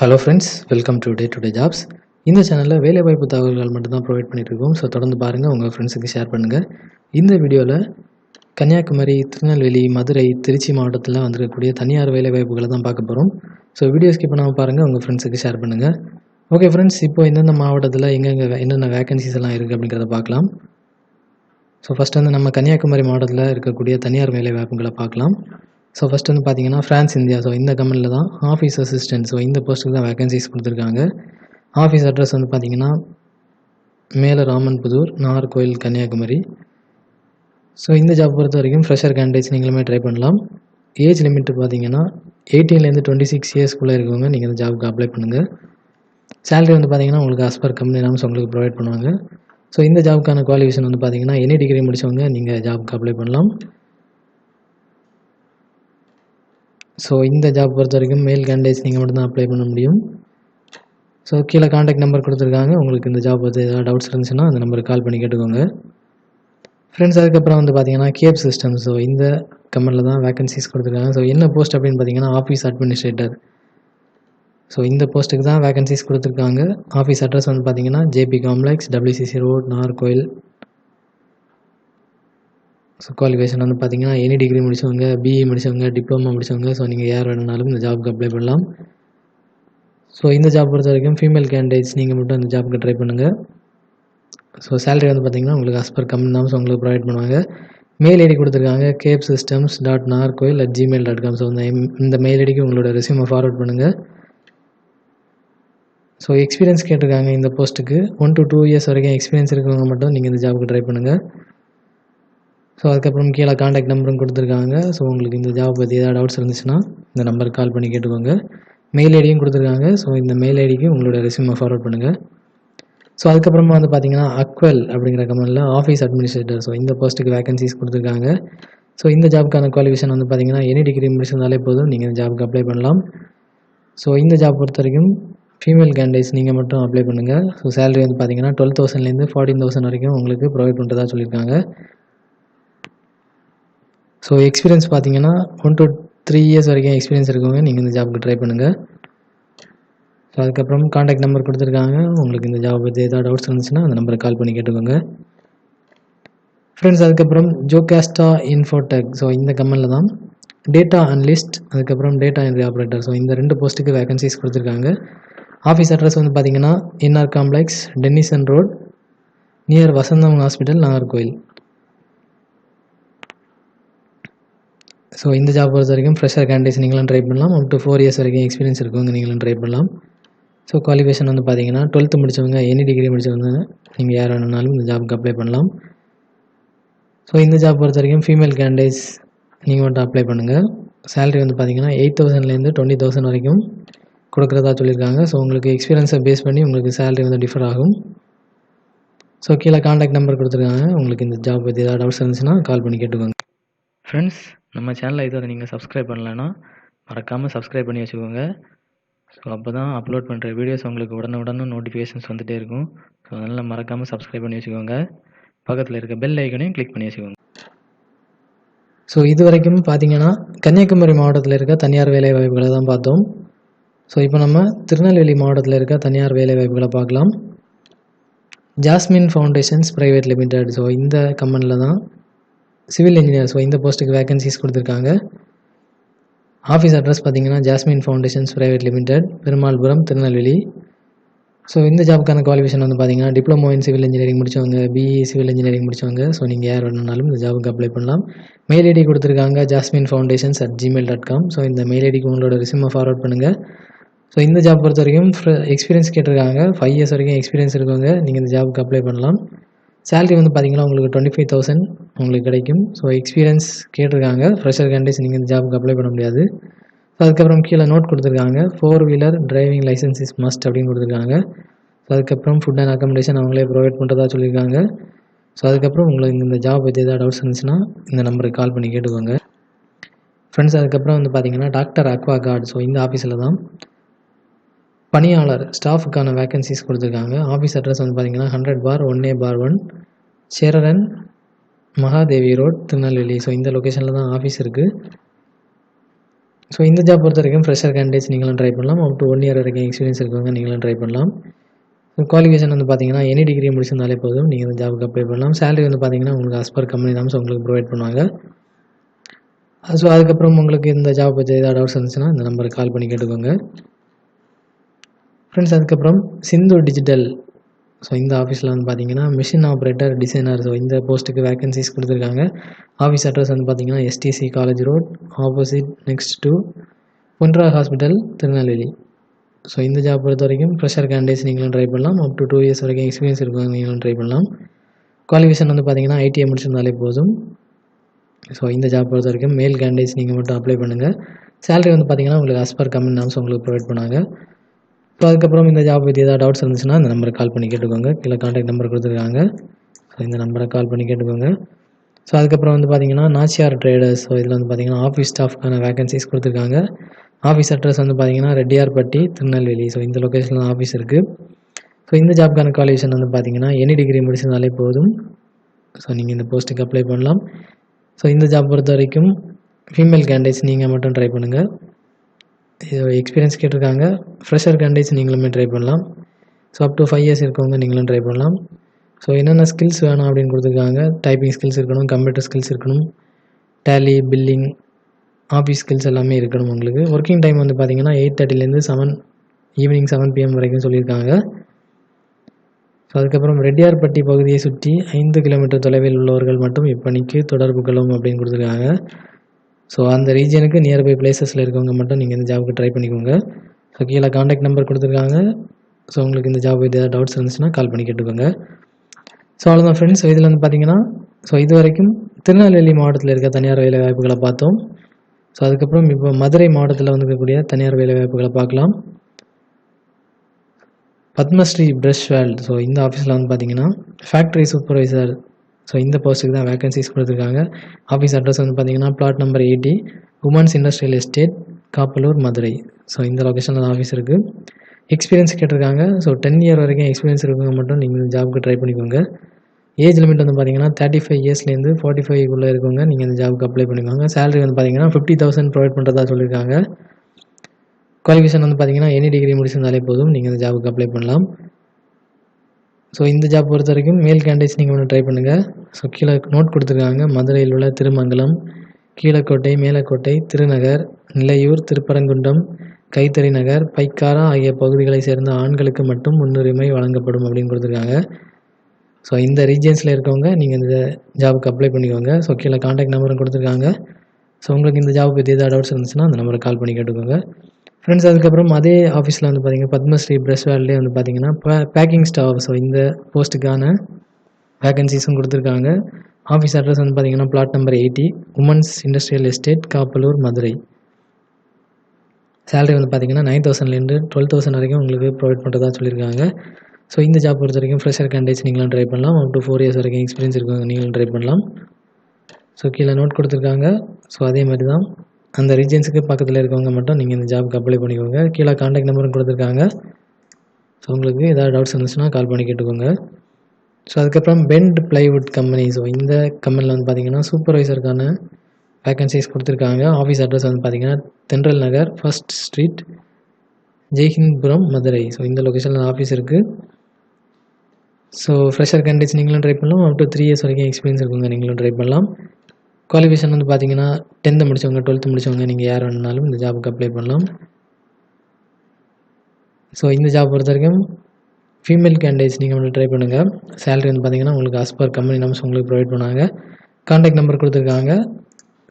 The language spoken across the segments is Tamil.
Hello friends welcome to day today jobs இந்த சேனலில் வேலைவாய்ப்பு தகவல்கள் மட்டும்தான் ப்ரொவைட் பண்ணிட்டு இருக்கோம். ஸோ தொடர்ந்து பாருங்கள் உங்கள் ஃப்ரெண்ட்ஸுக்கு ஷேர் பண்ணுங்கள் இந்த வீடியோவில் கன்னியாகுமரி திருநெல்வேலி மதுரை திருச்சி மாவட்டத்தில் வந்திருக்கக்கூடிய தனியார் வேலைவாய்ப்புகளை தான் பார்க்க போகிறோம் ஸோ வீடியோ ஸ்கிப் பண்ணாமல் பாருங்கள் உங்கள் ஃப்ரெண்ட்ஸுக்கு ஷேர் பண்ணுங்கள் ஓகே ஃப்ரெண்ட்ஸ் இப்போ எந்தெந்த மாவட்டத்தில் எங்கெங்கே என்னென்ன வேகன்சிஸ் எல்லாம் இருக்குது அப்படிங்கிறத பார்க்கலாம். ஸோ ஃபஸ்ட் வந்து நம்ம கன்னியாகுமரி மாவட்டத்தில் இருக்கக்கூடிய தனியார் வேலைவாய்ப்புகளை பார்க்கலாம். ஸோ ஃபஸ்ட் வந்து பார்த்தீங்கன்னா ஃப்ரான்ஸ் இந்தியா ஸோ இந்த கம்பெனியில் தான் ஆஃபீஸ் அசிஸ்டன்ட் ஸோ இந்த போஸ்ட்டுக்கு தான் வேகன்சிஸ் கொடுத்துருக்காங்க. ஆஃபீஸ் அட்ரஸ் வந்து பார்த்தீங்கன்னா மேலே ராமன்புதூர் நாகர்கோயில் கன்னியாகுமரி. ஸோ இந்த ஜாப் பொறுத்த வரைக்கும் ஃப்ரெஷர் கேண்டிடேட்ஸ் நீங்களுமே ட்ரை பண்ணலாம். ஏஜ் லிமிட் பார்த்தீங்கன்னா எயிட்டீன்லேருந்து டுவெண்ட்டி சிக்ஸ் இயர்ஸ்க்குள்ளே இருக்கவங்க நீங்கள் இந்த ஜாபுக்கு அப்ளை பண்ணுங்கள் சேலரி வந்து பார்த்தீங்கன்னா உங்களுக்கு அஸ்பர் கம்பெனி நாம்ஸ் உங்களுக்கு ப்ரொவைட் பண்ணுவாங்க. ஸோ இந்த ஜாபுக்கான குவாலிஃபிகேஷன் வந்து பார்த்தீங்கன்னா எனி டிகிரி முடிச்சவங்க நீங்கள் ஜாபுக்கு அப்ளை பண்ணலாம். ஸோ இந்த ஜாப் பொறுத்த வரைக்கும் மெயில் கேண்டிடேட்ஸ் நீங்கள் மட்டும்தான் அப்ளை பண்ண முடியும். ஸோ கீழே காண்டாக்ட் நம்பர் கொடுத்துருக்காங்க. உங்களுக்கு இந்த ஜாப் பற்றி ஏதாவது டவுட்ஸ் இருந்துச்சுன்னா அந்த நம்பருக்கு கால் பண்ணி கேட்டுக்கோங்க. ஃப்ரெண்ட்ஸ் அதுக்கப்புறம் வந்து பார்த்தீங்கன்னா கேப் சிஸ்டம் ஸோ இந்த கம்பெனியில் தான் வேகன்சிஸ் கொடுத்துருக்காங்க. ஸோ என்ன போஸ்ட் அப்படின்னு பார்த்தீங்கன்னா ஆஃபீஸ் அட்மினிஸ்ட்ரேட்டர் ஸோ இந்த போஸ்ட்டுக்கு தான் வேகன்சிஸ் கொடுத்துருக்காங்க. ஆஃபீஸ் அட்ரஸ் வந்து பார்த்தீங்கன்னா JP complex WCC road Nagercoil so qualification வந்து பார்த்தீங்கன்னா எனி டிகிரி முடித்தவங்க பிஇ முடிச்சவங்க டிப்ளமா முடிச்சவங்க ஸோ நீங்கள் யார் வேணுனாலும் இந்த ஜாப்க்கு அப்ளை பண்ணலாம். ஸோ இந்த ஜாப் பொறுத்த வரைக்கும் ஃபீமேல் கேண்டிடேட்ஸ் நீங்கள் மட்டும் அந்த ஜாப்க்கு ட்ரை பண்ணுங்கள் ஸோ சேலரி வந்து பார்த்தீங்கன்னா உங்களுக்கு as கம்மி கம்பெனி தான் உங்களுக்கு ப்ரொவைட் பண்ணுவாங்க. மெயில் ஐடி கொடுத்துருக்காங்க cap systems dot Nagercoil at Gmail dot com so இந்த இந்த மெயில் ஐடிக்கு உங்களோட ரெசியூமை ஃபார்வர்ட் பண்ணுங்கள் ஸோ எக்ஸ்பீரியன்ஸ் கேட்டிருக்காங்க இந்த போஸ்ட்டுக்கு ஒன் டு டூ இயர்ஸ் வரைக்கும் எக்ஸ்பீரியன்ஸ் இருக்கிறவங்க மட்டும் நீங்கள் இந்த ஜாபுக்கு ட்ரை பண்ணுங்கள் ஸோ அதுக்கப்புறம் கீழே காண்டாக்ட் நம்பரும் கொடுத்துருக்காங்க. ஸோ உங்களுக்கு இந்த ஜாப் பற்றி ஏதாவது டவுட்ஸ் இருந்துச்சுன்னா இந்த நம்பருக்கு கால் பண்ணி கேட்டுக்கோங்க. மெயில் ஐடியும் கொடுத்துருக்காங்க. ஸோ இந்த மெயில் ஐடிக்கு உங்களோட ரெசியூமை ஃபார்வர்ட் பண்ணுங்கள் ஸோ அதுக்கப்புறமா வந்து பார்த்தீங்கன்னா அக்வல் அப்படிங்கிற கம்பெனியில் ஆஃபீஸ் அட்மினிஸ்ட்ரேட்டர் ஸோ இந்த போஸ்ட்டுக்கு வேகன்சிஸ் கொடுத்துருக்காங்க. ஸோ இந்த ஜாப்க்கான குவாலிஃபிகேஷன் வந்து பார்த்தீங்கன்னா எனி டிகிரி முடிச்சிருந்தாலே போதும். நீங்கள் இந்த ஜாப்க்கு அப்ளை பண்ணலாம். ஸோ இந்த ஜாப் பொறுத்த வரைக்கும் ஃபீமேல் கேண்டிடேட்ஸ் நீங்கள் மட்டும் அப்ளை பண்ணுங்கள் ஸோ சேலரி வந்து பார்த்தீங்கன்னா டுவெல் தௌசண்ட்லேருந்து ஃபார்ட்டின் தௌசண்ட் வரைக்கும் உங்களுக்கு ப்ரொவைட் பண்ணுறதா சொல்லியிருக்காங்க. ஸோ எக்ஸ்பீரியன்ஸ் பார்த்தீங்கன்னா ஒன் டு த்ரீ இயர்ஸ் வரைக்கும் எக்ஸ்பீரியன்ஸ் இருக்கவங்க நீங்கள் இந்த ஜாபுக்கு ட்ரை பண்ணுங்கள் ஸோ அதுக்கப்புறம் காண்டாக்ட் நம்பர் கொடுத்துருக்காங்க. உங்களுக்கு இந்த ஜாப் பற்றி ஏதாவது டவுட்ஸ் இருந்துச்சுன்னா அந்த நம்பருக்கு கால் பண்ணி கேட்டுக்கோங்க. ஃப்ரெண்ட்ஸ் அதுக்கப்புறம் ஜோகாஸ்டா இன்ஃபோடெக் ஸோ இந்த கம்பெனியில் தான் டேட்டா அனலிஸ்ட் அதுக்கப்புறம் டேட்டா என்ட்ரி ஆப்ரேட்டர் ஸோ இந்த ரெண்டு போஸ்ட்டுக்கு வேகன்சிஸ் கொடுத்துருக்காங்க. ஆஃபீஸ் அட்ரஸ் வந்து பார்த்தீங்கன்னா NR complex Tennyson road near Vasantham hospital Nagercoil. So இந்த ஜாப் பொறுத்த வரைக்கும் ஃப்ரெஷர் கேண்டிடேட்ஸ் நீங்களும் ட்ரை பண்ணலாம். அப் டு ஃபோர் இயர்ஸ் வரைக்கும் எக்ஸ்பீரியன்ஸ் இருக்கவங்க நீங்களும் ட்ரை பண்ணலாம். ஸோ குவாலிஃபிகேஷன் வந்து பார்த்தீங்கன்னா டுவெல்த்து முடிச்சவங்க எனி டிகிரி முடிச்சவங்க நீங்கள் யார் வேணுனாலும் இந்த ஜாபுக்கு அப்ளை பண்ணலாம். ஸோ இந்த ஜாப் பொறுத்த வரைக்கும் ஃபீமேல் கேண்டிடேட்ஸ் நீங்கள் மட்டும் அப்ளை பண்ணுங்கள் சேலரி வந்து பார்த்தீங்கன்னா எயிட் தௌசண்ட்லேருந்து டுவெண்ட்டி தௌசண்ட் வரைக்கும் கொடுக்குறதா சொல்லியிருக்காங்க. ஸோ உங்களுக்கு எக்ஸ்பீரியன்ஸை பேஸ் பண்ணி உங்களுக்கு சேலரி வந்து டிஃபர் ஆகும். ஸோ கீழே காண்டாக்ட் நம்பர் கொடுத்துருக்காங்க. உங்களுக்கு இந்த ஜாப் பற்றி ஏதாவது டவுட்ஸ் இருந்துச்சுன்னா கால் பண்ணி கேட்டுக்கோங்க. ஃப்ரெண்ட்ஸ் நம்ம சேனலை இதுவரை நீங்கள் சப்ஸ்கிரைப் பண்ணலைன்னா மறக்காமல் சப்ஸ்கிரைப் பண்ணி வச்சுக்கோங்க. ஸோ அப்போ தான் அப்லோட் பண்ணுற வீடியோஸ் உங்களுக்கு உடனுடனும் நோட்டிஃபிகேஷன்ஸ் வந்துகிட்டே இருக்கும். ஸோ அதனால் மறக்காமல் சப்ஸ்கிரைப் பண்ணி வச்சுக்கோங்க. பக்கத்தில் இருக்க பெல் ஐக்கனையும் கிளிக் பண்ணி வச்சுக்கோங்க. ஸோ இது வரைக்கும் பார்த்தீங்கன்னா கன்னியாகுமரி மாவட்டத்தில் இருக்க தனியார் வேலை வாய்ப்புகளை தான் பார்த்தோம். ஸோ இப்போ நம்ம திருநெல்வேலி மாவட்டத்தில் இருக்க தனியார் வேலை வாய்ப்புகளை பார்க்கலாம். Jasmine foundations private limited so இந்த கம்பெனியில் தான் சிவில் இன்ஜினியர் ஸோ இந்த போஸ்ட்டுக்கு வேகன்சிஸ் கொடுத்துருக்காங்க. ஆஃபீஸ் அட்ரஸ் பார்த்தீங்கன்னா Jasmine foundations private limited Perumalpuram Tirunelveli so இந்த ஜாப்புக்கான குவாலிஃபிகேஷன் வந்து பார்த்தீங்கன்னா டிப்ளமோ இன் சிவில் இன்ஜினியரிங் முடிச்சவங்க பிஇ சிவில் இன்ஜினியரிங் முடிச்சவங்க. ஸோ நீங்கள் யார் வேணுனாலும் இந்த ஜாபுக்கு அப்ளை பண்ணலாம். மெயில் ஐடி கொடுத்துருக்காங்க Jasmine foundations at Gmail dot com so இந்த மெயில் ஐடிக்கு உங்களோட ரிசியூமை ஃபார்வர்ட் பண்ணுங்கள் ஸோ இந்த ஜாப் பொறுத்த வரைக்கும் எக்ஸ்பீரியன்ஸ் கேட்டிருக்காங்க. ஃபைவ் இயர்ஸ் வரைக்கும் எக்ஸ்பீரியன்ஸ் இருக்கவங்க நீங்கள் இந்த ஜாபுக்கு அப்ளை பண்ணலாம். சேலரி வந்து பார்த்தீங்கன்னா உங்களுக்கு டுவெண்ட்டி ஃபைவ் தௌசண்ட் உங்களுக்கு கிடைக்கும். ஸோ எக்ஸ்பீரியன்ஸ் கேட்டிருக்காங்க. ஃப்ரெஷர் கேண்டிடேட்ஸ் நீங்கள் இந்த ஜாபுக்கு அப்ளை பண்ண முடியாது. ஸோ அதுக்கப்புறம் கீழே நோட் கொடுத்துருக்காங்க. Four wheeler driving licence is must அப்படின்னு கொடுத்துருக்காங்க. ஸோ அதுக்கப்புறம் ஃபுட் அண்ட் அக்காமடேஷன் அவங்களே ப்ரொவைட் பண்ணுறதா சொல்லியிருக்காங்க. ஸோ அதுக்கப்புறம் உங்களுக்கு இந்த ஜாப் பற்றி ஏதாவது டவுட்ஸ் இருந்துச்சுன்னா இந்த நம்பருக்கு கால் பண்ணி கேட்டுக்கோங்க. ஃப்ரெண்ட்ஸ் அதுக்கப்புறம் வந்து பார்த்தீங்கன்னா டாக்டர் அக்வா கார்டு ஸோ இந்த ஆஃபீஸில் தான். பணியாளர் ஸ்டாஃபுக்கான வேக்கன்சிஸ் கொடுத்துருக்காங்க. ஆஃபீஸ் அட்ரஸ் வந்து பார்த்தீங்கன்னா hundred bar one A bar one Cheran Mahadevi road Tirunelveli. So இந்த லொக்கேஷனில் தான் ஆஃபீஸ் இருக்குது ஸோ இந்த ஜாப் பொறுத்த வரைக்கும் ஃப்ரெஷர் கேண்டிடேட்ஸ் நீங்களும் ட்ரை பண்ணலாம். அப் டு ஒன் இயர் வரைக்கும் எக்ஸ்பீரியன்ஸ் இருக்கவங்க நீங்களும் ட்ரை பண்ணலாம். ஸோ குவாலிஃபிகேஷன் வந்து பார்த்தீங்கன்னா எனி டிகிரி முடிச்சிருந்தாலே போதும். நீங்கள் இந்த ஜாபுக்கு அப்ளை பண்ணலாம். சேலரி வந்து பார்த்தீங்கன்னா உங்களுக்கு as per கம்பெனி தான். உங்களுக்கு ப்ரொவைட் பண்ணுவாங்க. ஸோ அதுக்கப்புறம் உங்களுக்கு இந்த ஜாப் பற்றி ஏதாவது டவுட்ஸ் இருந்துச்சுன்னா இந்த நம்பருக்கு கால் பண்ணி கேட்டுக்கோங்க. ஃப்ரெண்ட்ஸ் அதுக்கப்புறம் சிந்து டிஜிட்டல் ஸோ இந்த ஆஃபீஸில் வந்து பார்த்தீங்கன்னா மிஷின் ஆப்ரேட்டர் டிசைனர் ஸோ இந்த போஸ்ட்டுக்கு வேகன்சிஸ் கொடுத்துருக்காங்க. ஆஃபீஸ் அட்ரஸ் வந்து பார்த்தீங்கன்னா STC college road opposite next to புன்ரா hospital Tirunelveli. So இந்த ஜாப் பொறுத்த வரைக்கும் ஃப்ரெஷர் கேண்டிடேட்ஸ் நீங்களும் ட்ரை பண்ணலாம். அப் டு டூ இயர்ஸ் வரைக்கும் எக்ஸ்பீரியன்ஸ் இருக்கவங்க நீங்களும் ட்ரை பண்ணலாம். குவாலிஃபிகேஷன் வந்து பார்த்தீங்கன்னா ஐடிஐ முடிச்சிருந்தாலே போதும். ஸோ இந்த ஜாப் பொறுத்த வரைக்கும் மேல் கேண்டிடேட்ஸ் நீங்கள் மட்டும் அப்ளை பண்ணுங்கள் சேலரி வந்து பார்த்தீங்கன்னா உங்களுக்கு as per கம்பெனி நாம்ஸ் உங்களுக்கு ப்ரொவைட் பண்ணாங்க ஸோ அதுக்கப்புறம் இந்த ஜாப் பற்றி ஏதாவது டவுட்ஸ் இருந்துச்சுன்னா இந்த நம்பருக்கு கால் பண்ணி கேட்டுக்கோங்க. கீழே காண்டாக்ட் நம்பர் கொடுத்துருக்காங்க. ஸோ இந்த நம்பரை கால் பண்ணி கேட்டுக்கோங்க. ஸோ அதுக்கப்புறம் வந்து பார்த்தீங்கன்னா நாச்சியார் ட்ரேடர்ஸ் ஸோ இதில் வந்து பார்த்தீங்கன்னா ஆஃபீஸ் ஸ்டாஃப்க்கான வேகன்சிஸ் கொடுத்துருக்காங்க. ஆஃபீஸ் அட்ரஸ் வந்து பார்த்தீங்கன்னா ரெட்டியார்பட்டி திருநெல்வேலி. ஸோ இந்த லொக்கேஷனில் ஆஃபீஸ் இருக்குது ஸோ இந்த ஜாப்க்கான குவாலிஃபிகேஷன் வந்து பார்த்தீங்கன்னா எனி டிகிரி முடிச்சிருந்தாலே போதும். ஸோ நீங்கள் இந்த போஸ்ட்டுக்கு அப்ளை பண்ணலாம். ஸோ இந்த ஜாப் பொறுத்த வரைக்கும் ஃபீமேல் கேண்டிடேட்ஸ் நீங்கள் மட்டும் ட்ரை பண்ணுங்கள் எக்ஸ்பீரியன்ஸ் கேட்டிருக்காங்க. ஃப்ரெஷர் கேண்டிடேட்ஸ் நீங்களுமே ட்ரை பண்ணலாம். So up to five years இருக்கவங்க நீங்களும் ட்ரை பண்ணலாம். ஸோ என்னென்ன ஸ்கில்ஸ் வேணும் அப்படின்னு கொடுத்துருக்காங்க. டைப்பிங் ஸ்கில்ஸ் இருக்கணும் கம்ப்யூட்டர் ஸ்கில்ஸ் இருக்கணும் டேலி பில்லிங் ஆஃபீஸ் ஸ்கில்ஸ் எல்லாமே இருக்கணும் உங்களுக்கு. ஒர்க்கிங் டைம் வந்து பார்த்தீங்கன்னா எயிட் தேர்ட்டிலேருந்து செவன் ஈவினிங் செவன் பிஎம் வரைக்கும் சொல்லியிருக்காங்க. ஸோ அதுக்கப்புறம் ரெட்டியார்பட்டி பகுதியை சுற்றி ஐந்து கிலோமீட்டர் தொலைவில் உள்ளவர்கள் மட்டும் இப்பணிக்கு தொடர்பு கொள்ளும் அப்படின்னு கொடுத்துருக்காங்க. ஸோ அந்த ரீஜனுக்கு நியர்பை பிளேசஸில் இருக்கவங்க மட்டும் நீங்கள் இந்த ஜாபுக்கு ட்ரை பண்ணிக்கோங்க. ஸோ கீழே காண்டாக்ட் நம்பர் கொடுத்துருக்காங்க. ஸோ உங்களுக்கு இந்த ஜாப் ஏதாவது டவுட்ஸ் இருந்துச்சுன்னா கால் பண்ணி கேட்டுக்கோங்க. ஸோ அவ்வளோதான் ஃப்ரெண்ட்ஸ் இதில் வந்து பார்த்தீங்கன்னா ஸோ இது வரைக்கும் திருநெல்வேலி மாவட்டத்தில் இருக்க தனியார் வேலை வாய்ப்புகளை பார்த்தோம். ஸோ அதுக்கப்புறம் இப்போ மதுரை மாவட்டத்தில் வந்து இருக்கக்கூடிய தனியார் வேலை வாய்ப்புகளை பார்க்கலாம். பத்மஸ்ரீ பிரஷ் வேல்ட் ஸோ இந்த ஆஃபீஸில் வந்து பார்த்தீங்கன்னா ஃபேக்ட்ரி சூப்பர்வைசர் ஸோ இந்த போஸ்ட்டுக்கு தான் வேகன்சிஸ் கொடுத்துருக்காங்க. ஆஃபீஸ் அட்ரஸ் வந்து பார்த்தீங்கன்னா plot number eighty women's industrial estate Kappalur Madurai so இந்த லொக்கேஷனில் தான் ஆஃபீஸ் இருக்குது எக்ஸ்பீரியன்ஸ் கேட்டிருக்காங்க. ஸோ டென் இயர் வரைக்கும் எக்ஸ்பீரியன்ஸ் இருக்கவங்க மட்டும் நீங்கள் ஜாபுக்கு ட்ரை பண்ணிக்கோங்க. ஏஜ் லிமிட் வந்து பார்த்தீங்கன்னா தேர்ட்டி ஃபைவ் இயர்ஸ்லேருந்து ஃபார்ட்டி ஃபைவ் உள்ளே இருக்கவங்க நீங்கள் இந்த ஜாபுக்கு அப்ளை பண்ணிக்கோங்க. சேலரி வந்து பார்த்தீங்கன்னா ஃபிஃப்டி தௌசண்ட் ப்ரொவைட் பண்ணுறதா சொல்லியிருக்காங்க குவாலிஃபிகேஷன் வந்து பார்த்தீங்கன்னா எனி டிகிரி முடிச்சிருந்தாலே போதும். நீங்கள் இந்த ஜாபுக்கு அப்ளை பண்ணலாம். ஸோ இந்த ஜாப் பொறுத்த வரைக்கும் மேல் கேண்டிடேட்ஸ் நீங்கள் ஒன்று ட்ரை பண்ணுங்கள் ஸோ கீழே நோட் கொடுத்துருக்காங்க. மதுரையில் உள்ள திருமங்கலம் கீழக்கோட்டை மேலக்கோட்டை திருநகர் நிலையூர் திருப்பரங்குன்றம் கைத்தறி நகர் பைக்காரா ஆகிய பகுதிகளை சேர்ந்த ஆண்களுக்கு மட்டும் முன்னுரிமை வழங்கப்படும் அப்படின்னு கொடுத்துருக்காங்க. ஸோ இந்த ரீஜன்ஸில் இருக்கவங்க நீங்கள் இந்த ஜாபுக்கு அப்ளை பண்ணிக்கோங்க. ஸோ கீழே காண்டாக்ட் நம்பரும் கொடுத்துருக்காங்க. ஸோ உங்களுக்கு இந்த ஜாப் பற்றி ஏதாவது டவுட்ஸ் இருந்துச்சுன்னா அந்த நம்பருக்கு கால் பண்ணி கேட்டுக்கோங்க. ஃப்ரெண்ட்ஸ் அதுக்கப்புறம் அதே ஆஃபீஸில் வந்து பார்த்தீங்கன்னா பத்மஸ்ரீ ப்ரெஸ் வேல்லே வந்து பார்த்தீங்கன்னா பேக்கிங் ஸ்டாஃப் ஸோ இந்த போஸ்ட்டுக்கான வேகன்சிஸும் கொடுத்துருக்காங்க. ஆஃபீஸ் அட்ரஸ் வந்து பார்த்தீங்கன்னா plot number eighty women's industrial estate Kappalur Madurai salary வந்து பார்த்தீங்கன்னா நைன் தௌசண்ட்லேருந்து டுவெல் தௌசண்ட் வரைக்கும் உங்களுக்கு ப்ரொவைட் பண்ணுறதா சொல்லியிருக்காங்க. ஸோ இந்த ஜாப் பொறுத்த வரைக்கும் ஃப்ரெஷர் கேண்டிடேட்ஸ் நீங்களும் ட்ரை பண்ணலாம். அப் டு ஃபோர் இயர்ஸ் வரைக்கும் எக்ஸ்பீரியன்ஸ் இருக்கவங்க நீங்களும் ட்ரை பண்ணலாம். ஸோ கீழே நோட் கொடுத்துருக்காங்க. ஸோ அதே மாதிரி தான் அந்த ரீஜன்ஸுக்கு பக்கத்தில் இருக்கவங்க மட்டும் நீங்கள் இந்த ஜாப்க்கு அப்ளை பண்ணிக்கோங்க. கீழே காண்டாக்ட் நம்பரும் கொடுத்துருக்காங்க. ஸோ உங்களுக்கு ஏதாவது டவுட்ஸ் இருந்துச்சுன்னா கால் பண்ணி கேட்டுக்கோங்க. ஸோ அதுக்கப்புறம் பெண்ட் பிளைவுட் கம்பெனி ஸோ இந்த கம்பெனியில் வந்து பார்த்தீங்கன்னா சூப்பர்வைசருக்கான வேகன்சிஸ் கொடுத்துருக்காங்க. ஆஃபீஸ் அட்ரஸ் வந்து பார்த்தீங்கன்னா Thendral Nagar first street Jaihindpuram Madurai so இந்த லொக்கேஷனில் ஆஃபீஸ் இருக்குது ஸோ ஃப்ரெஷர் கேண்டிடேட்ஸ் நீங்களும் ட்ரை பண்ணலாம். அப் டு த்ரீ இயர்ஸ் வரைக்கும் எக்ஸ்பீரியன்ஸ் இருக்குங்க. நீங்களும் ட்ரை பண்ணலாம். குவாலிஃபிகேஷன் வந்து பார்த்தீங்கன்னா டென்த்து முடிச்சவங்க டுவெல்த்து முடிச்சவங்க நீங்கள் யார் வேணுனாலும் இந்த ஜாபுக்கு அப்ளை பண்ணலாம். ஸோ இந்த ஜாப் பொறுத்த வரைக்கும் ஃபீமேல் கேண்டிடேட்ஸ் நீங்கள் வந்து ட்ரை பண்ணுங்கள் சேலரி வந்து பார்த்தீங்கன்னா உங்களுக்கு as கம்பெனி நம்பர்ஸ் உங்களுக்கு ப்ரொவைட் பண்ணாங்க காண்டாக்ட் நம்பர் கொடுத்துருக்காங்க.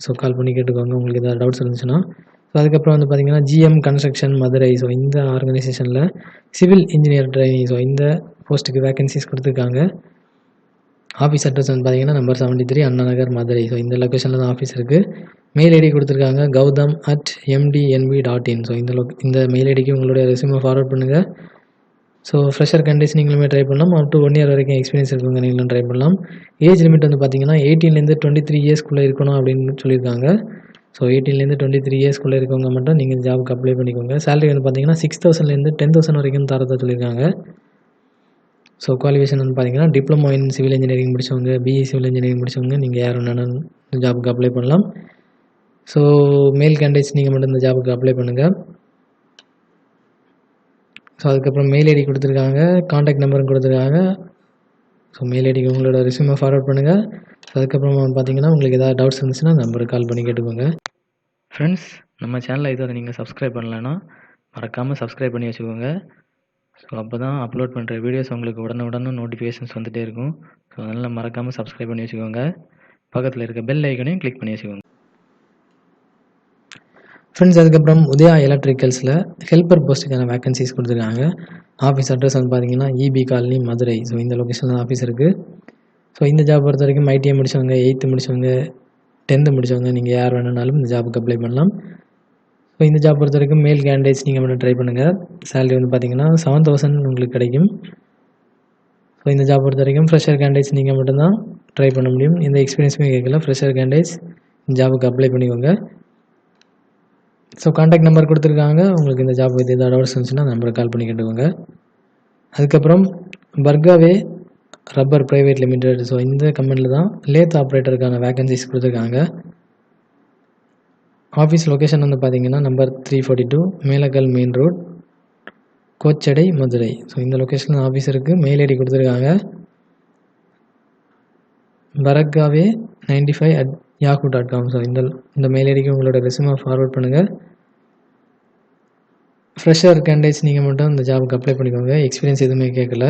ஸோ கால் பண்ணி கேட்டுக்கோங்க. உங்களுக்கு ஏதாவது டவுட்ஸ் இருந்துச்சுன்னா. ஸோ அதுக்கப்புறம் வந்து பார்த்தீங்கன்னா ஜிஎம் கன்ஸ்ட்ரக்ஷன் மதுரை ஸோ இந்த ஆர்கனைசேஷனில் சிவில் இன்ஜினியர் ட்ரைனிங் ஸோ இந்த போஸ்ட்டுக்கு வேகன்சிஸ் கொடுத்துருக்காங்க. ஆஃபீஸ் அட்ரஸ் வந்து பார்த்தீங்கன்னா number seventy three Anna Nagar Madurai so இந்த லொக்கேஷனில் தான் ஆஃபீஸ் இருக்குது மெயில் ஐடி கொடுத்துருக்காங்க. Gautham at MTNP dot in so இந்த லொக் இந்த மெயில் ஐடிக்கு உங்களுடைய ரெஸ்யூமை ஃபார்வர்ட் பண்ணுங்கள் ஸோ ஃப்ரெஷர் கேண்டிடேட்ஸ் நீங்களுமே ட்ரை பண்ணலாம். அப் டு ஒன் இயர் வரைக்கும் எக்ஸ்பீரியன்ஸ் இருக்கவங்க நீங்களும் ட்ரை பண்ணலாம். ஏஜ் லிமிட் வந்து பார்த்தீங்கன்னா எயிட்டீன்லேருந்து டுவெண்ட்டி த்ரீ இயர்ஸ்க்குள்ளே இருக்கணும் அப்படின்னு சொல்லியிருக்காங்க. ஸோ எயிட்டீன்லேருந்து டுவெண்ட்டி த்ரீ இயர்ஸ்க்குள்ளே இருக்கவங்க மட்டும் நீங்கள் ஜாபுக்கு அப்ளை பண்ணிக்கோங்க. சேலரி வந்து பார்த்தீங்கன்னா சிக்ஸ் தௌசண்ட்லேருந்து டென் தௌசண்ட் வரைக்கும் தரதாக சொல்லியிருக்காங்க. ஸோ குவாலிஃபிகேஷன் வந்து பார்த்தீங்கன்னா டிப்ளமோ இன் சிவில் இன்ஜினியரிங் முடிச்சவங்க பிஇ சிவில் இன்ஜினியரிங் முடிச்சவங்க நீங்கள் யார் வேணாலும் ஜாபுக்கு அப்ளை பண்ணலாம். ஸோ மேல் கேண்டிடேட்ஸ் நீங்கள் மட்டும் இந்த ஜாபுக்கு அப்ளை பண்ணுங்கள் ஸோ அதுக்கப்புறம் மெயில் ஐடி கொடுத்துருக்காங்க காண்டாக்ட் நம்பரும் கொடுத்துருக்காங்க. ஸோ மெயில் ஐடிக்கு உங்களோட ரெஸ்யூமை ஃபார்வர்ட் பண்ணுங்கள் அதுக்கப்புறமா பார்த்தீங்கன்னா உங்களுக்கு ஏதாவது டவுட்ஸ் இருந்துச்சுன்னா நம்பருக்கு கால் பண்ணி கேட்டுக்கோங்க. ஃப்ரெண்ட்ஸ் நம்ம சேனலை இதுவரை நீங்கள் சப்ஸ்கிரைப் பண்ணலைன்னா மறக்காமல் சப்ஸ்கிரைப் பண்ணி வச்சுக்கோங்க. ஸோ அப்போ தான் அப்லோட் பண்ணுற வீடியோஸ் உங்களுக்கு உடனே உடனே நோட்டிஃபிகேஷன்ஸ் வந்துகிட்டே இருக்கும். ஸோ அதனால் மறக்காமல் சப்ஸ்கிரைப் பண்ணி வச்சுக்கோங்க. பக்கத்தில் இருக்க பெல் ஐக்கனையும் கிளிக் பண்ணி வச்சுக்கோங்க. ஃப்ரெண்ட்ஸ் அதுக்கப்புறம் உதயா எலக்ட்ரிக்கல்ஸில் ஹெல்ப்பர் போஸ்ட்டுக்கான வேகன்சிஸ் கொடுத்துருக்காங்க. ஆஃபீஸ் அட்ரஸ் வந்து பார்த்தீங்கன்னா இபி காலனி மதுரை ஸோ இந்த லொக்கேஷனில் ஆஃபீஸ் இருக்குது ஸோ இந்த ஜாப் பொறுத்த வரைக்கும் ஐடிஐ முடிச்சவங்க எயித்து முடிச்சவங்க டென்த்து முடிச்சவங்க நீங்கள் யார் வேணுனாலும் இந்த ஜாபுக்கு அப்ளை பண்ணலாம். ஸோ இந்த ஜாப் பொறுத்த வரைக்கும் மேல் கேண்டிடேட்ஸ் நீங்கள் மட்டும் ட்ரை பண்ணுங்கள் சேலரி வந்து பார்த்தீங்கன்னா செவன் தௌசண்ட் உங்களுக்கு கிடைக்கும். ஸோ இந்த ஜாப் பொறுத்த வரைக்கும் ஃப்ரெஷர் கேண்டிடேட்ஸ் நீங்கள் மட்டும்தான் ட்ரை பண்ண முடியும். எந்த எக்ஸ்பீரியன்ஸுமே கேட்கல. ஃப்ரெஷர் கேண்டிடேட்ஸ் இந்த ஜாபுக்கு அப்ளை பண்ணிக்கோங்க. ஸோ காண்டாக்ட் நம்பர் கொடுத்துருக்காங்க. உங்களுக்கு இந்த ஜாப் பற்றி ஏதாவது டவுட்ஸ் இருந்துச்சுன்னா நம்பருக்கு கால் பண்ணி கேட்டுக்கோங்க. அதுக்கப்புறம் பர்காவே ரப்பர் ப்ரைவேட் லிமிடெட் ஸோ இந்த கம்பெனியில் தான் லேத் ஆப்ரேட்டருக்கான வேகன்சிஸ் கொடுத்துருக்காங்க. ஆஃபீஸ் லொக்கேஷன் வந்து பார்த்தீங்கன்னா number three forty two Melakkal main road Kochadai Madurai so இந்த லொக்கேஷனில் ஆஃபீஸ் இருக்குது மெயில் ஐடி கொடுத்துருக்காங்க. பரக்காவே ninety five at Yahoo dot com so இந்த இந்த மெயில் ஐடிக்கு உங்களோட ரெஸ்யூமை ஃபார்வர்ட் பண்ணுங்கள் ஃப்ரெஷ்ஷாக கேண்டிடேட்ஸ் நீங்கள் மட்டும் இந்த ஜாபுக்கு அப்ளை பண்ணிக்கோங்க. எக்ஸ்பீரியன்ஸ் எதுவுமே கேட்கல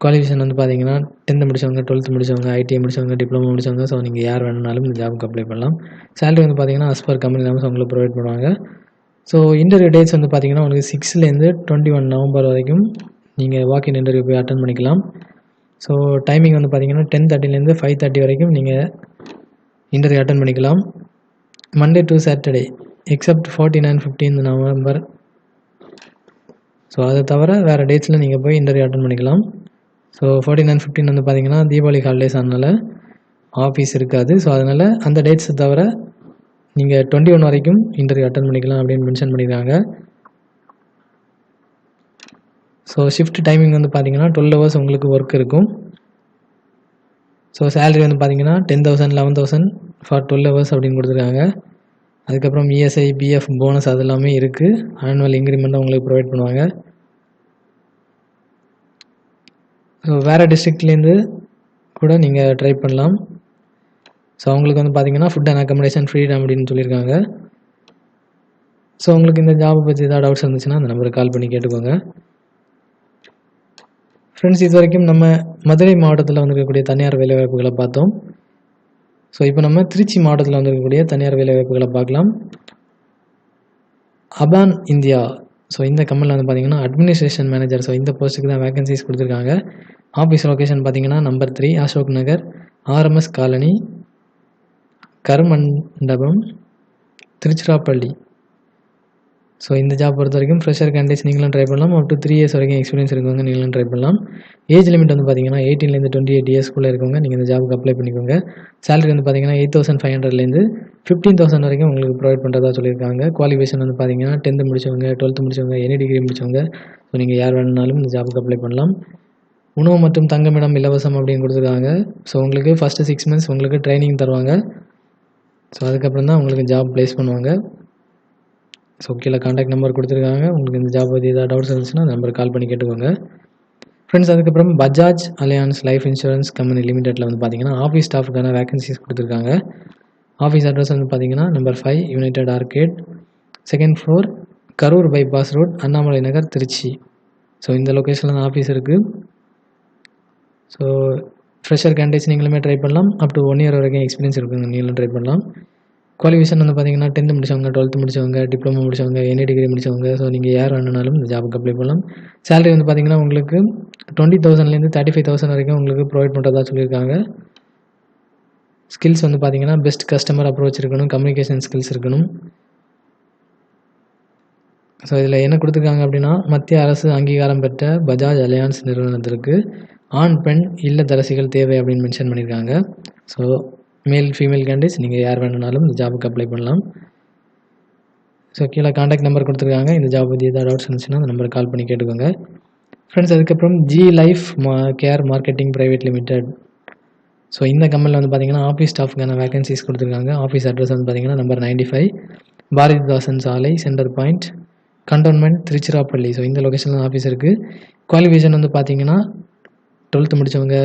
குவாலிஃபிகேஷன் வந்து பார்த்தீங்கன்னா டென்த்து முடிச்சவங்க டுவெல்த்து முடிச்சவங்க ஐடிஐ முடிச்சவங்க டிப்ளமோ முடிச்சவங்க. ஸோ நீங்கள் யார் வேணுனாலும் இந்த ஜாபுக்கு அப்ளை பண்ணலாம். சேலரி வந்து பார்த்தீங்கன்னா as per கம்பெனி நாமஸ் உங்களுக்கு ப்ரொவைட் பண்ணுவாங்க. ஸோ இன்டர்வியூ டேட்ஸ் வந்து பார்த்தீங்கன்னா உங்களுக்கு சிக்ஸ்லேருந்து டுவெண்ட்டி ஒன் நவம்பர் வரைக்கும் நீங்கள் வாக்கின் இன்டர்வியூ போய் அட்டன் பண்ணிக்கலாம். ஸோ டைமிங் வந்து பார்த்தீங்கன்னா டென் தேர்ட்டிலேருந்து ஃபைவ் தேர்ட்டி வரைக்கும் நீங்கள் இன்டர்வியூ அட்டன் பண்ணிக்கலாம். Monday to Saturday except forty nine fifteen November so அதை தவிர வேறு டேட்ஸில் நீங்கள் போய் இன்டர்வியூ அட்டன் பண்ணிக்கலாம். ஸோ ஃபார்ட்டி நைன் ஃபிஃப்டீன் வந்து பார்த்தீங்கன்னா தீபாவளி ஹாலிடேஸ் அதனால் ஆஃபீஸ் இருக்காது. ஸோ அதனால் அந்த டேட்ஸை தவிர நீங்கள் டுவெண்ட்டி ஒன் வரைக்கும் இன்டர்வியூ அட்டன் பண்ணிக்கலாம் அப்படின்னு மென்ஷன் பண்ணியிருக்காங்க ஸோ ஷிஃப்ட் டைமிங் வந்து பார்த்தீங்கன்னா டுவெல் ஹவர்ஸ் உங்களுக்கு ஒர்க் இருக்கும். ஸோ சேலரி வந்து பார்த்தீங்கன்னா ten thousand eleven thousand for twelve hours அப்படின்னு கொடுத்துருக்காங்க. அதுக்கப்புறம் இஎஸ்ஐ பிஎஃப் போனஸ் அது எல்லாமே இருக்குது ஆனுவல் இன்க்ரிமெண்ட்டும் உங்களுக்கு ப்ரொவைட் பண்ணுவாங்க. ஸோ வேறு டிஸ்ட்ரிக்ட்லேருந்து கூட நீங்கள் ட்ரை பண்ணலாம். ஸோ அவங்களுக்கு வந்து பார்த்தீங்கன்னா ஃபுட் அண்ட் அக்கமடேஷன் ஃப்ரீடம் அப்படின்னு சொல்லியிருக்காங்க. ஸோ உங்களுக்கு இந்த ஜாபை பற்றி ஏதாவது டவுட்ஸ் இருந்துச்சுன்னா அந்த நம்பருக்கு கால் பண்ணி கேட்டுக்கோங்க. ஃப்ரெண்ட்ஸ் இது வரைக்கும் நம்ம மதுரை மாவட்டத்தில் வந்திருக்கக்கூடிய தனியார் வேலைவாய்ப்புகளை பார்த்தோம். ஸோ இப்போ நம்ம திருச்சி மாவட்டத்தில் வந்திருக்கக்கூடிய தனியார் வேலைவாய்ப்புகளை பார்க்கலாம். அபான் இந்தியா ஸோ இந்த கம்பெனியில் வந்து பார்த்தீங்கன்னா அட்மினிஸ்ட்ரேஷன் மேனேஜர் ஸோ இந்த போஸ்ட்டுக்கு தான் வேகன்சிஸ் கொடுத்துருக்காங்க. ஆஃபீஸ் லொக்கேஷன் பார்த்தீங்கன்னா number three Ashok Nagar RMS colony Karumandapam Tiruchirappalli so இந்த ஜாப் பொறுத்த வரைக்கும் ஃப்ரெஷர் கேண்டிடேட்ஸ் நீங்களும் ட்ரை பண்ணலாம். அப் டு த்ரீ இயர்ஸ் வரைக்கும் எக்ஸ்பீரியன்ஸ் இருக்கவங்க நீங்களும் ட்ரை பண்ணலாம். ஏஜ் லிமிட் வந்து பார்த்தீங்கன்னா எயிட்டீன்லேருந்து டுவெண்ட்டி எயிட் இயர்ஸ்க்குள்ளே இருக்கவங்க நீங்கள் இந்த ஜாபுக்கு அப்ளை பண்ணிக்கோங்க. சேலரி வந்து பார்த்தீங்கன்னா எயிட் தௌசண்ட் ஃபைவ் ஹண்ட்ரட்லேருந்து ஃபிஃப்டீன் தௌசண்ட் வரைக்கும் உங்களுக்கு ப்ரொவைட் பண்ணுறதா சொல்லியிருக்காங்க. குவாலிஃபிகேஷன் வந்து பார்த்தீங்கன்னா டென்த்து முடிச்சவங்க டுவெல்த்து முடிச்சவங்க எனி டிகிரி முடிச்சவங்க. ஸோ நீங்கள் யார் வேணுனாலும் இந்த ஜாபுக்கு அப்ளை பண்ணலாம். உணவு மற்றும் தங்குமிடம் இலவசம் அப்படின்னு கொடுத்துருக்காங்க. ஸோ உங்களுக்கு ஃபஸ்ட்டு சிக்ஸ் மந்த்ஸ் உங்களுக்கு ட்ரைனிங் தருவாங்க. ஸோ அதுக்கப்புறம் தான் உங்களுக்கு ஜாப் ப்ளேஸ் பண்ணுவாங்க. ஸோ கீழே காண்டாக்ட் நம்பர் கொடுத்துருக்காங்க. உங்களுக்கு இந்த ஜாப் பற்றி ஏதாவது டவுட்ஸ் இருந்துச்சுன்னா நம்பருக்கு கால் பண்ணி கேட்டுக்கோங்க. ஃப்ரெண்ட்ஸ் அதுக்கப்புறம் Bajaj Allianz life insurance company லிமிடெட்டில் வந்து பார்த்தீங்கன்னா ஆஃபீஸ் ஸ்டாஃப்க்கான வேகன்சிஸ் கொடுத்துருக்காங்க. ஆஃபீஸ் அட்ரஸ் வந்து பார்த்தீங்கன்னா number five United Arcade second floor Karur bypass road Annamalai Nagar Trichy. So இந்த லொக்கேஷனில் தான் ஆஃபீஸ் இருக்குது ஸோ ஃப்ரெஷர் கேண்டிடேட்ஸ் நீங்களுமே ட்ரை பண்ணலாம். அப் டு ஒன் இயர் வரைக்கும் எக்ஸ்பீரியன்ஸ் இருக்குங்க. நீங்களும் ட்ரை பண்ணலாம். குவாலிஃபிகேஷன் வந்து பார்த்தீங்கன்னா டென்த்து முடிச்சவங்க டுவெல்த்து முடிச்சவங்க டிப்ளமோ முடிச்சவங்க எனி டிகிரி முடிச்சவங்க. ஸோ நீங்கள் யார் வேணுனாலும் இந்த ஜாபுக்கு அப்ளை பண்ணலாம். சேலரி வந்து பார்த்தீங்கன்னா உங்களுக்கு டுவெண்ட்டி தௌசண்ட்லேருந்து தேர்ட்டி ஃபைவ் தௌசண்ட் வரைக்கும் உங்களுக்கு ப்ரொவைட் பண்ணுறதா சொல்லியிருக்காங்க. ஸ்கில்ஸ் வந்து பார்த்தீங்கன்னா பெஸ்ட் கஸ்டமர் அப்ரோச் இருக்கணும் கம்யூனிகேஷன் ஸ்கில்ஸ் இருக்கணும். ஸோ இதில் என்ன கொடுத்துருக்காங்க அப்படின்னா மத்திய அரசு அங்கீகாரம் பெற்ற பஜாஜ் அலையான்ஸ் நிறுவனத்திற்கு ஆண் பெண் இல்லத்தரசிகள் தேவை அப்படின்னு மென்ஷன் பண்ணியிருக்காங்க. ஸோ மேல் ஃபீமேல் கேண்டிடேட்ஸ் நீங்கள் யார் வேணுனாலும் இந்த ஜாபுக்கு அப்ளை பண்ணலாம். ஸோ கீழே காண்டாக்ட் நம்பர் கொடுத்துருக்காங்க. இந்த ஜாப் பற்றி ஏதாவது டவுட்ஸ் இருந்துச்சுன்னா அந்த நம்பருக்கு கால் பண்ணி கேட்டுக்கோங்க. ஃப்ரெண்ட்ஸ் அதுக்கப்புறம் G life ma care marketing private limited so இந்த கம்பெனியில் வந்து பார்த்தீங்கன்னா ஆஃபீஸ் ஸ்டாஃப்க்கான வேகன்சிஸ் கொடுத்துருக்காங்க. ஆஃபீஸ் அட்ரஸ் வந்து பார்த்தீங்கன்னா number ninety five Bharathidasan Salai center point cantonment Tiruchirappalli. So இந்த லொக்கேஷனில் ஆஃபீஸ் இருக்குது குவாலிஃபிகேஷன் வந்து பார்த்தீங்கன்னா டுவெல்த்து முடித்தவங்க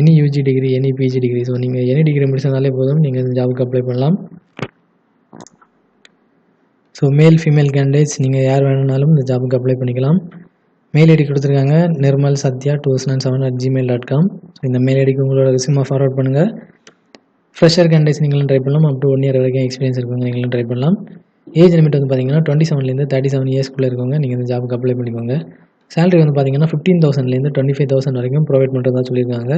any UG degree any PG degree so நீங்கள் எனி டிகிரி முடிச்சதாலே போதும். நீங்கள் ஜாபுக்கு அப்ளை பண்ணலாம். ஸோ மேல் ஃபீமேல் கேண்டிடேட்ஸ் நீங்கள் யார் வேணும்னாலும் இந்த ஜாபுக்கு அப்ளை பண்ணிக்கலாம். மெயில் ஐடி கொடுத்துருக்காங்க. Nirmal Sathya two thousand seven at Gmail dot com so இந்த மெயில் ஐடிக்கு உங்களோட ரிசியூமாக ஃபார்வர்ட் பண்ணுங்கள் ஃப்ரெஷர் கேண்டிடேட்ஸ் நீங்களும் ட்ரை பண்ணலாம். அப் டு ஒன் இயர் வரைக்கும் எக்ஸ்பீரியன்ஸ் இருக்கவங்க நீங்களும் ட்ரை பண்ணலாம். ஏஜ் லிமிட் வந்து பார்த்தீங்கன்னா டுவெண்ட்டி செவன்லேருந்து தேர்ட்டி செவன் இயர்ஸ்க்குள்ளே இருக்கவங்க நீங்கள் இந்த ஜாபுக்கு அப்ளை பண்ணிக்கோங்க. சேலரி வந்து பார்த்தீங்கன்னா ஃபிஃப்டீன் தௌசண்ட்லேருந்து டுவெண்ட்டி ஃபைவ் தௌசண்ட் வரைக்கும் ப்ரொவைட் பண்ணுறதா சொல்லியிருக்காங்க.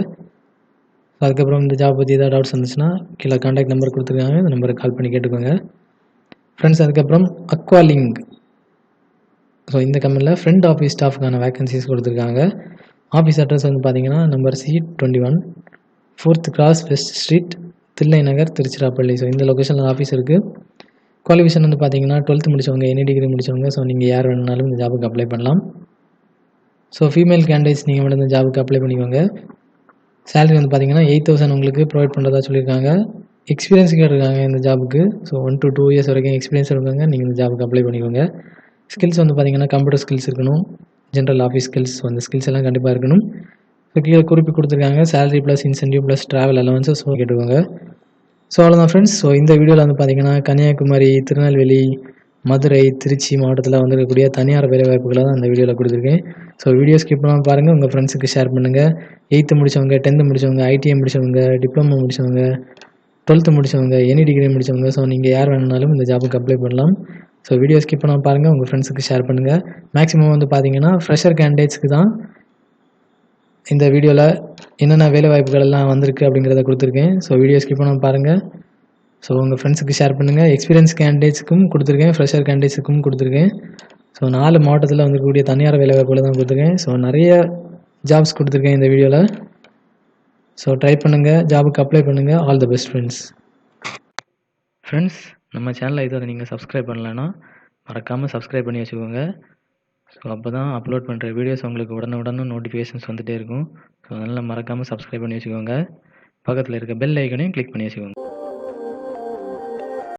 ஸோ அதுக்கப்புறம் இந்த ஜாப் பற்றி ஏதாவது டவுட்ஸ் இருந்துச்சுன்னா கீழே காண்டாக்ட் நம்பர் கொடுத்துருக்காங்க. இந்த நம்பருக்கு கால் பண்ணி கேட்டுக்கோங்க. ஃப்ரெண்ட்ஸ் அதுக்கப்புறம் அக்வாலிங்க் ஸோ இந்த கம்பெனியில் ஃப்ரண்ட் ஆஃபீஸ் ஸ்டாஃப்க்கான வேகன்சிஸ் கொடுத்துருக்காங்க. ஆஃபீஸ் அட்ரஸ் வந்து பார்த்தீங்கன்னா number C twenty one fourth cross west street Thillai Nagar Tiruchirappalli. So இந்த லொக்கேஷனில் ஆஃபீஸ் இருக்குது குவாலிஃபிகேஷன் வந்து பார்த்தீங்கன்னா டுவெல்த்து முடிச்சவங்க எனி டிகிரி முடித்தவங்க ஸோ நீங்கள் யார் வேணுனாலும் இந்த ஜாபுக்கு அப்ளை பண்ணலாம். ஸோ ஃபீமேல் கேண்டிடேட்ஸ் நீங்கள் மட்டும் இந்த ஜாபுக்கு அப்ளை பண்ணிக்கோங்க. சேலரி வந்து பார்த்தீங்கன்னா எயிட் தௌசண்ட் உங்களுக்கு ப்ரொவைட் பண்ணுறதா சொல்லியிருக்காங்க. எக்ஸ்பீரியன்ஸ் கேட்டிருக்காங்க இந்த ஜாபுக்கு so one to two years வரைக்கும் எக்ஸ்பீரியன்ஸ் இருக்காங்க. நீங்கள் இந்த ஜாபுக்கு அப்ளை பண்ணிக்கோங்க. ஸ்கில்ஸ் வந்து பார்த்தீங்கன்னா கம்ப்யூட்டர் ஸ்கில்ஸ் இருக்கணும். ஜென்ரல் ஆஃபீஸ் ஸ்கில்ஸ் அந்த ஸ்கில்ஸ் எல்லாம் கண்டிப்பாக இருக்கணும். ஸோ கீழே குறிப்பி கொடுத்துருக்காங்க. Salary plus incentive plus travel allowances கேட்டுக்கோங்க. ஸோ அவ்வளோதான் ஃப்ரெண்ட்ஸ் ஸோ இந்த வீடியோவில் வந்து பார்த்தீங்கன்னா கன்னியாகுமரி திருநெல்வேலி மதுரை திருச்சி மாவட்டத்தில் வந்திருக்கக்கூடிய தனியார் வேலைவாய்ப்புகளை தான் இந்த வீடியோவில் கொடுத்துருக்கேன். ஸோ வீடியோ ஸ்கிப் பண்ணாமல் பாருங்கள் உங்கள் ஃப்ரெண்ட்ஸுக்கு ஷேர் பண்ணுங்கள் எயித்து முடிச்சவங்க டென்த்து முடித்தவங்க ஐடிஐ முடிச்சவங்க டிப்ளமோ முடிச்சவங்க டுவெல்த்து முடிச்சவங்க எனி டிகிரி முடிச்சவங்க. ஸோ நீங்கள் யார் வேணுனாலும் இந்த ஜாபுக்கு அப்ளை பண்ணலாம். ஸோ வீடியோ ஸ்கிப் பாருங்கள் உங்கள் ஃப்ரெண்ட்ஸுக்கு ஷேர் பண்ணுங்கள் மேக்ஸிமம் வந்து பார்த்தீங்கன்னா ஃப்ரெஷர் கேண்டிடேட்ஸ்க்கு தான் இந்த வீடியோவில் என்னென்ன வேலை வாய்ப்புகள் எல்லாம் வந்திருக்கு அப்படிங்கிறத கொடுத்துருக்கேன். ஸோ வீடியோ ஸ்கிப் பண்ணாமல் பாருங்கள் ஸோ உங்கள் ஃப்ரெண்ட்ஸுக்கு ஷேர் பண்ணுங்கள் எக்ஸ்பீரியன்ஸ் கேண்டிடேட்ஸுக்கும் கொடுத்துருக்கேன். ஃப்ரெஷர் கேண்டிடேட்ஸுக்கும் கொடுத்துருக்கேன். ஸோ நாலு மாவட்டத்தில் வந்துருக்கக்கூடிய தனியார் வேலைவாய்ப்புகளை தான் கொடுத்துருக்கேன். ஸோ நிறைய ஜாப்ஸ் கொடுத்துருக்கேன் இந்த வீடியோவில் ஸோ ட்ரை பண்ணுங்கள் ஜாபுக்கு அப்ளை பண்ணுங்கள் all the best friends friends நம்ம சேனலை இதுவரை நீங்கள் சப்ஸ்கிரைப் பண்ணலைன்னா மறக்காமல் சப்ஸ்கிரைப் பண்ணி வச்சுக்கோங்க. ஸோ அப்போ தான் அப்லோட் பண்ணுற வீடியோஸ் உங்களுக்கு உடனே உடனே நோட்டிஃபிகேஷன்ஸ் வந்துகிட்டே இருக்கும். ஸோ அதனால் மறக்காமல் சப்ஸ்கிரைப் பண்ணி வச்சுக்கோங்க. பக்கத்தில் இருக்க பெல் ஐக்கனையும் கிளிக் பண்ணி வச்சுக்கோங்க.